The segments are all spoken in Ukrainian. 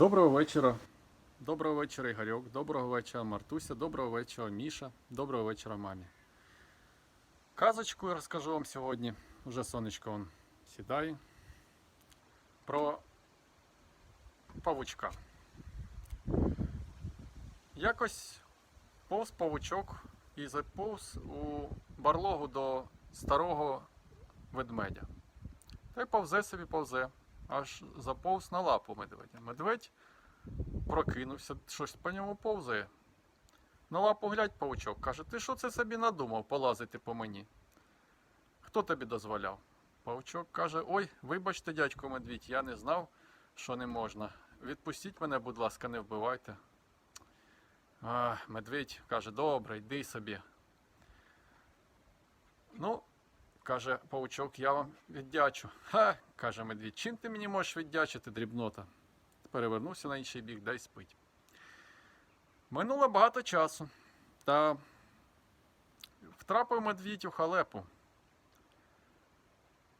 Доброго вечора. Доброго вечора, Ігорьок. Доброго вечора, Мартуся. Доброго вечора, Міша. Доброго вечора, мамі. Казочку я розкажу вам сьогодні. Уже сонечко он сідає. Про павучка. Якось повз павучок і заповз у барлогу до старого ведмедя. Та й повзе собі повзе, аж заповз на лапу медведя. Медведь прокинувся, щось по ньому повзає. На лапу глядь павучок, каже, ти що це собі надумав полазити по мені? Хто тобі дозволяв? Павучок каже, ой, вибачте, дядько медвідь, я не знав, що не можна. Відпустіть мене, будь ласка, не вбивайте. А, медведь каже, добре, йди собі. Ну, каже павучок, я вам віддячу. Ха, каже медвідь, чим ти мені можеш віддячити, дрібнота? Перевернувся на інший бік, дай спить. Минуло багато часу, та втрапив медвідь у халепу.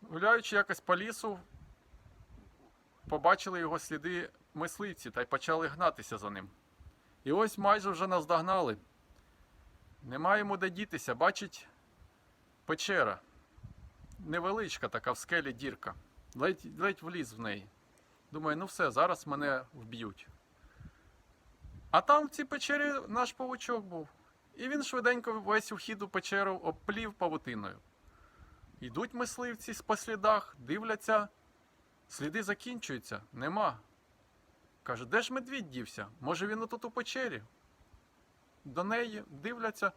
Гуляючи якось по лісу, побачили його сліди мисливці та й почали гнатися за ним. І ось майже вже наздогнали. Нема йому де дітися, бачить печера. Невеличка така в скелі дірка. Ледь, ледь вліз в неї. Думаю, ну все, зараз мене вб'ють. А там в цій печері наш павучок був. І він швиденько весь ухід у печеру обплів павутиною. Йдуть мисливці по слідах, дивляться, сліди закінчуються, нема. Каже, де ж медвідь дівся? Може він отут у печері? До неї дивляться,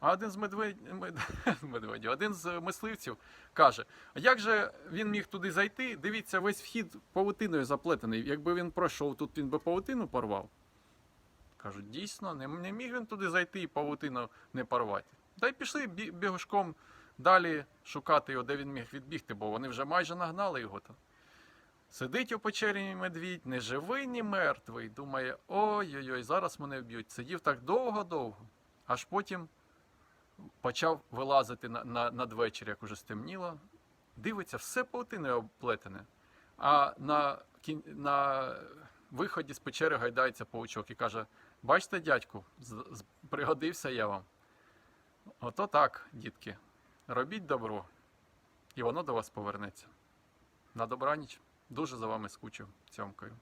а один з медведів, один з мисливців каже: а як же він міг туди зайти? Дивіться, весь вхід павутиною заплетений. Якби він пройшов, тут він би павутину порвав. Кажуть, дійсно, не міг він туди зайти і павутину не порвати. Та й пішли бігушком далі шукати його, де він міг відбігти, бо вони вже майже нагнали його там. Сидить у печері медвідь, не живий, ні мертвий. Думає, ой-ой-ой, зараз мене вб'ють. Сидів так довго-довго, аж потім почав вилазити на, на, надвечір, як уже стемніло. Дивиться, все паутиною оплетене. А на, на виході з печери гайдається паучок і каже: Бачите, дядьку, пригодився я вам. Ото так, дітки. Робіть добро, і воно до вас повернеться. На добраніч. Дуже за вами скучив. Цьомкою.